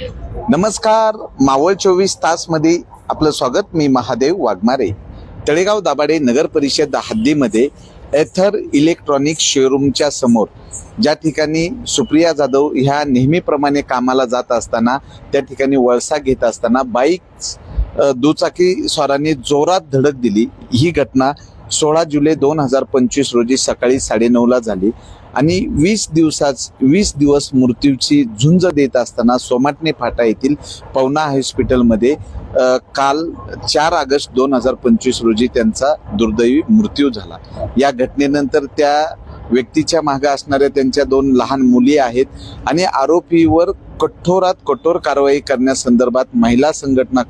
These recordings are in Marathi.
नमस्कार मावळ चोवीस तासमध्ये आपलं स्वागत मी महादेव वाघमारे. तळेगाव दाभाडे नगर परिषद हद्दीमध्ये एथर इलेक्ट्रॉनिक शोरूमच्या समोर ज्या ठिकाणी सुप्रिया जाधव ह्या नेहमीप्रमाणे कामाला जात असताना त्या ठिकाणी वळसा घेत असताना बाईक दुचाकी स्वारांनी जोरात धडक दिली. ही घटना सोळा जुलै दोन हजार पंचवीस रोजी सकाळी साडेनऊला झाली. आणि वीस दिवसाच वीस दिवस मृत्यूची झुंज देत असताना सोमाटणे फाटा येथील पवना हॉस्पिटलमध्ये काल चार ऑगस्ट दोन हजार पंचवीस रोजी त्यांचा दुर्दैवी मृत्यू झाला. या घटनेनंतर त्या व्यक्तीच्या मागे असणाऱ्या त्यांच्या दोन लहान मुली आहेत आणि आरोपीवर कठोरात कठोर कारवाई करण्यासंदर्भात महिला संघटना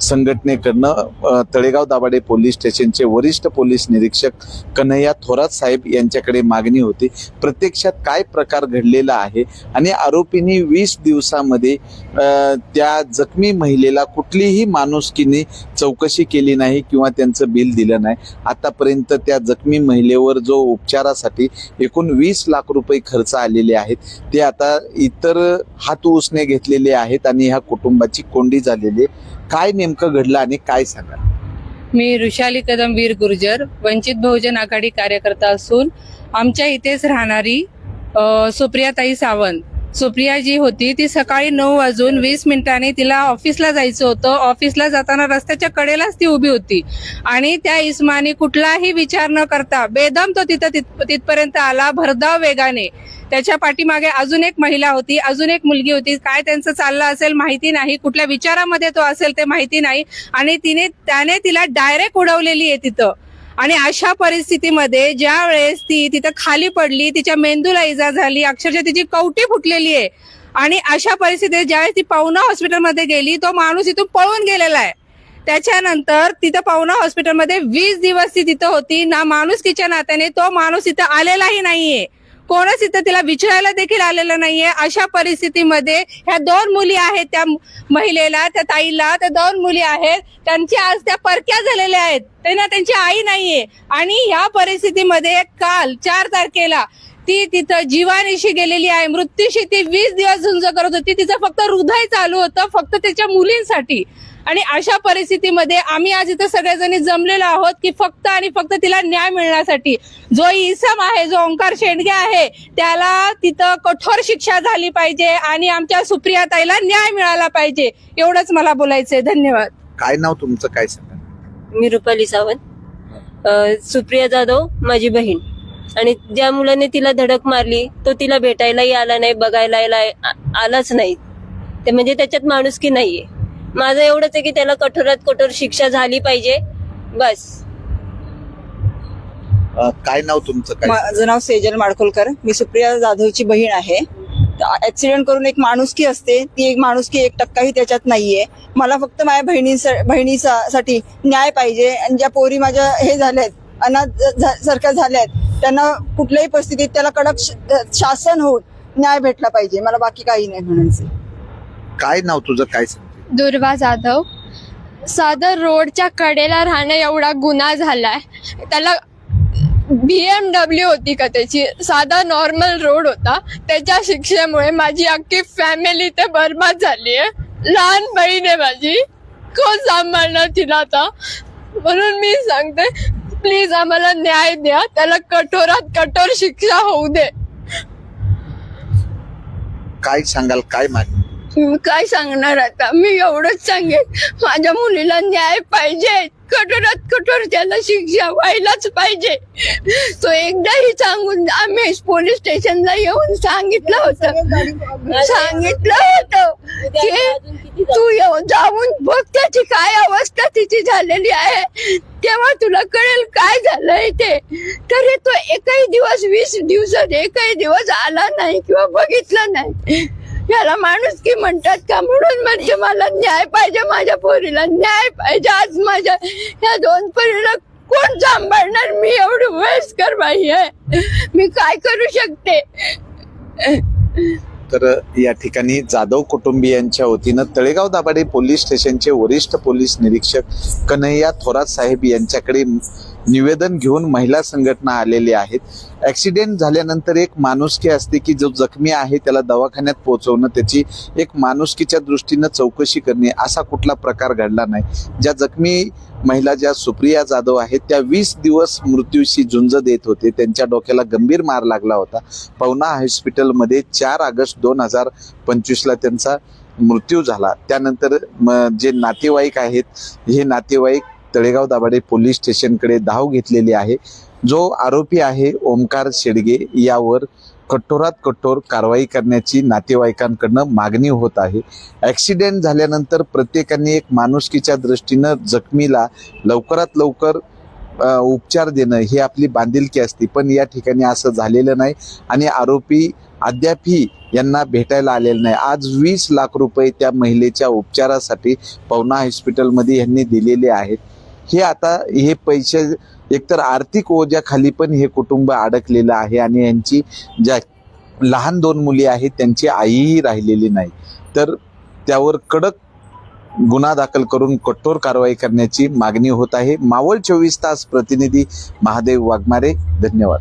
संघटनेकडनं तळेगाव दाभाडे पोलीस स्टेशनचे वरिष्ठ पोलीस निरीक्षक कन्हैया थोरात साहेब यांच्याकडे मागणी होती. प्रत्यक्षात काय प्रकार घडलेला आहे? आणि आरोपींनी वीस दिवसामध्ये त्या जखमी महिलेला कुठलीही माणुसकीने चौकशी केली नाही किंवा त्यांचं बिल दिलं नाही. आतापर्यंत त्या जखमी महिलेवर जो उपचारासाठी एकूण वीस लाख रुपये खर्च आलेले आहेत ते आता इतर हात उसने घेतलेले आहेत आणि ह्या कुटुंबाची कोंडी झालेली काय नेमकं घडलं आणि काय सांगा मी ऋषाली कदम वीर गुर्जर वंचित बहुजन आघाडी कार्यकर्ता असून आमच्या इथेच राहणारी सुप्रियाताई सावंत. सुप्रिया जी होती ती सकाळी नऊ वाजून वीस मिनिटांनी तिला ऑफिसला जायचं होतं. ऑफिसला जाताना रस्त्याच्या कडेलाच ती उभी होती. आणि त्या इस्मानी कुठलाही विचार न करता बेदम तो तिथं तिथपर्यंत आला भरधाव वेगाने. त्याच्या पाठीमागे अजून एक महिला होती अजून एक मुलगी होती. काय त्यांचं चाललं असेल माहिती नाही. कुठल्या विचारामध्ये तो असेल ते माहिती नाही. आणि तिने त्याने तिला डायरेक्ट उडवलेली आहे तिथं. आणि अशा परिस्थितीमध्ये ज्या वेळेस ती तिथं खाली पडली तिच्या मेंदूला इजा झाली अक्षरशः तिची कवटी फुटलेली आहे. आणि अशा परिस्थितीत ज्यावेळेस ती पाहुणा हॉस्पिटलमध्ये गेली तो माणूस इथून पळून गेलेला आहे. त्याच्यानंतर तिथं पाहुणा हॉस्पिटलमध्ये वीस दिवस ती तिथं होती. ना माणुसकीच्या नात्याने तो माणूस इथं आलेलाही नाहीये. कोणच इथं तिला विचारायला देखील आलेलं नाहीये. अशा परिस्थितीमध्ये ह्या दोन मुली आहेत त्या महिलेला त्या ताईला. त्या दोन मुली आहेत. त्यांच्या आज त्या परक्या झालेल्या आहेत. त्यांना त्यांची आई नाहीये. आणि ह्या परिस्थितीमध्ये काल चार तारखेला ती तिथं जीवानीशी गेलेली आहे. मृत्यूशी ती वीस दिवस झुंज करत होती. तिचं फक्त हृदय चालू होतं फक्त त्याच्या मुलींसाठी. आणि अशा परिस्थितीमध्ये आम्ही आज इथं सगळेजणी जमलेलो आहोत की फक्त आणि फक्त तिला न्याय मिळण्यासाठी. जो इसम आहे जो ओंकार शेंडगे आहे त्याला तिथं कठोर शिक्षा झाली पाहिजे आणि आमच्या सुप्रिया ताईला न्याय मिळाला पाहिजे. एवढंच मला बोलायचंय. धन्यवाद. काय नाव तुमचं? काय सांगा मी रुपाली सावंत. सुप्रिया जाधव माझी बहीण. आणि ज्या मुलाने तिला धडक मारली तो तिला भेटायलाही आला नाही बघायला आलाच नाही. ते म्हणजे त्याच्यात माणुसकी नाहीये. माझं एवढंच आहे की त्याला कठोरात कठोर शिक्षा झाली पाहिजे. बस. काय नाव तुमचं? काय? माझं नाव सेजल माडखोलकर मी सुप्रिया जाधवची बहीण आहे. ऍक्सिडेंट करून एक माणुसकी असते ती एक माणुसकी एक टक्काही त्याच्यात नाहीये. मला फक्त माझ्या बहिणी बहिणीसाठी न्याय पाहिजे. आणि ज्या पोरी माझ्या हे झाल्यात अनाथ सारख्या झाल्यात त्यांना कुठल्याही परिस्थितीत त्याला कडक शासन होऊन न्याय भेटला पाहिजे. मला बाकी काही नाही म्हणायचं. काय नाव तुझं? काय दुर्वा जाधव. साधं रोडच्या कडेला राहणं एवढा गुन्हा झालाय. त्याला बीएमडब्ल्यू होती का त्याची? साधा नॉर्मल रोड होता. त्याच्या शिक्षेमुळे माझी अख्खी फॅमिली ते बरबाद झाली आहे. लहान बहीण आहे माझी. कोण सांभाळणार तिला आता? म्हणून मी सांगते प्लीज आम्हाला न्याय द्या. त्याला कठोरात कठोर शिक्षा होऊ दे. काय सांगाल काय मागणी? काय सांगणार आता? मी एवढंच सांगेन. माझ्या मुलीला न्याय पाहिजे. कठोरात कठोर त्याला शिक्षा व्हायलाच पाहिजे. तो एकदाही सांगून आम्ही पोलीस स्टेशनला येऊन सांगितलं होतं. सांगितलं होतं की तू जाऊन बघ त्याची काय अवस्था तिची झालेली आहे. तेव्हा तुला कळेल काय झालंय ते. तरी तो एकही दिवस वीस दिवसात एकही दिवस आला नाही किंवा बघितलं नाही. याला माणूस की म्हणतात का? म्हणून म्हणजे मला न्याय पाहिजे माझ्या पोरीला न्याय पाहिजे आज माझ्या ह्या दोन पोरीला कोण सांभाळणार? मी एवढी वयस्कर बाई आहे. मी काय करू शकते? तर या ठिकाणी जाधव कुटुंबियांच्या वतीनं तळेगाव दाभाडे पोलीस स्टेशनचे वरिष्ठ पोलीस निरीक्षक कन्हैया थोरात साहेब यांच्याकडे निवेदन घेऊन महिला संघटना आलेली आहेत. ऍक्सिडेंट झाल्यानंतर एक माणुसकी असते की जो जखमी आहे त्याला दवाखान्यात पोहोचवणं त्याची एक माणुसकीच्या दृष्टीनं चौकशी करणे असा कुठला प्रकार घडला नाही. ज्या जखमी महिला ज्या सुप्रिया जाधव आहेत त्या वीस दिवस मृत्यूशी झुंज देत होते. त्यांच्या डोक्याला गंभीर मार लागला होता. पवना हॉस्पिटलमध्ये चार ऑगस्ट दोन हजार पंचवीसला त्यांचा मृत्यू झाला. त्यानंतर म- जे नातेवाईक आहेत हे नातेवाईक तळेगाव दाभाडे पोलीस स्टेशनकडे धाव घेतलेली आहे. जो आरोपी आहे ओमकार शेडगे यावर कठोरात कठोर कारवाई करण्याची नातेवाईकांकडनं मागणी होत आहे. ॲक्सिडेंट झाल्यानंतर प्रत्येकाने एक माणुसकीच्या दृष्टीनं जखमीला लवकरात लवकर उपचार देणं ही आपली बांधिलकी असते. पण या ठिकाणी असं झालेलं नाही आणि आरोपी अद्यापही यांना भेटायला आलेलं नाही. आज वीस लाख रुपये त्या महिलेच्या उपचारासाठी पवना हॉस्पिटलमध्ये यांनी दिलेले आहेत. हे आता हे पैसे एकतर आर्थिक ओझ्याखाली पण हे कुटुंब अडकलेलं आहे आणि यांची ज्या लहान दोन मुली आहेत त्यांची आईही राहिलेली नाही. तर त्यावर कडक गुन्हा दाखल करून कठोर कारवाई करण्याची मागणी होत आहे. मावळ चोवीस तास प्रतिनिधी महादेव वाघमारे धन्यवाद.